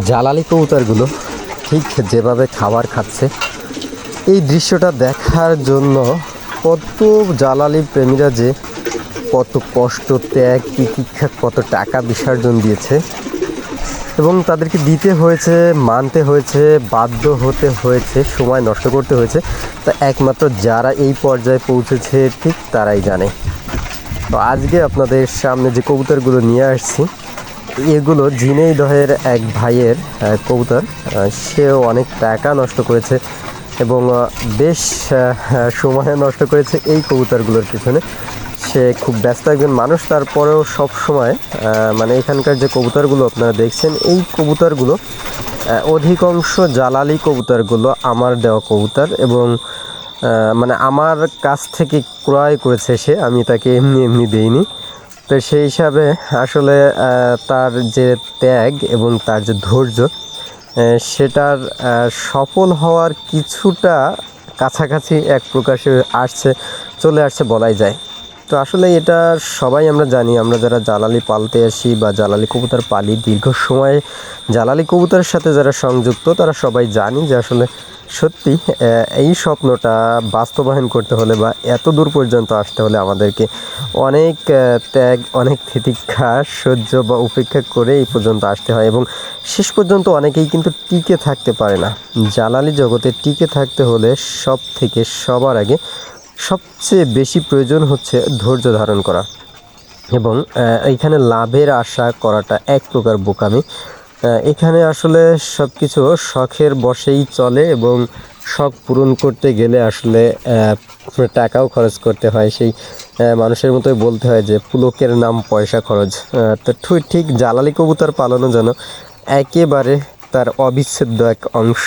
জ্বালালি কবুতরগুলো ঠিক যেভাবে খাবার খাচ্ছে। এই দৃশ্যটা দেখার জন্য কত জ্বালালি প্রেমীরা যে কত কষ্ট, ত্যাগ, তিতিক্ষা, কত টাকা বিসর্জন দিয়েছে। এবং তাদেরকে দিতে হয়েছে, মানতে হয়েছে, বাধ্য হতে হয়েছে, সময় নষ্ট করতে হয়েছে। তা একমাত্র যারা এই পর্যায়ে পৌঁছেছে, ঠিক তারাই জানে। তো আজকে আপনাদের সামনে যে কবুতরগুলো নিয়ে আসছি এগুলো ঝিনেইদহের এক ভাইয়ের কবুতর। সেও অনেক টাকা নষ্ট করেছে এবং বেশ সময় নষ্ট করেছে এই কবুতরগুলোর পিছনে। সে খুব ব্যস্ত একজন মানুষ, তারপরেও সব সময় মানে এখানকার যে কবুতরগুলো আপনারা দেখছেন, এই কবুতরগুলো অধিকাংশ জালালি কবুতরগুলো আমার দেওয়া কবুতর এবং মানে আমার কাছ থেকে ক্রয় করেছে সে, আমি তাকে এমনি এমনি দেইনি। তো সেই হিসাবে আসলে তার যে ত্যাগ এবং তার যে ধৈর্য সেটার সফল হওয়ার কিছুটা কাছাকাছি এক প্রকাশে আসছে, চলে আসছে বলাই যায়। তো আসলে এটা সবাই আমরা জানি, আমরা যারা জালালি পালতে আসি বা জালালি কবুতর পালি, দীর্ঘ সময় জালালি কবুতরের সাথে যারা সংযুক্ত, তারা সবাই জানি যে আসলে সত্যি এই স্বপ্নটা বাস্তবায়ন করতে হলে বা এত দূর পর্যন্ত আসতে হলে আমাদেরকে অনেক ত্যাগ, অনেক তিতিক্ষা, সহ্য বা উপেক্ষা করে এই পর্যন্ত আসতে হয় এবং শেষ পর্যন্ত অনেকেই কিন্তু টিকে থাকতে পারে না। জালালি জগতে টিকে থাকতে হলে সব থেকে সবার আগে সবচেয়ে বেশি প্রয়োজন হচ্ছে ধৈর্য ধারণ করা এবং আহ, এইখানে লাভের আশা করাটা এক প্রকার বোকামি। এখানে আসলে সব কিছু শখের বসেই চলে এবং শখ পূরণ করতে গেলে আসলে টাকাও খরচ করতে হয়। সেই মানুষের মতোই বলতে হয় যে পুলকের নাম পয়সা খরচ। তো ঠিক জ্বালালি কবুতর পালনও যেন একেবারে তার অবিচ্ছেদ্য এক অংশ।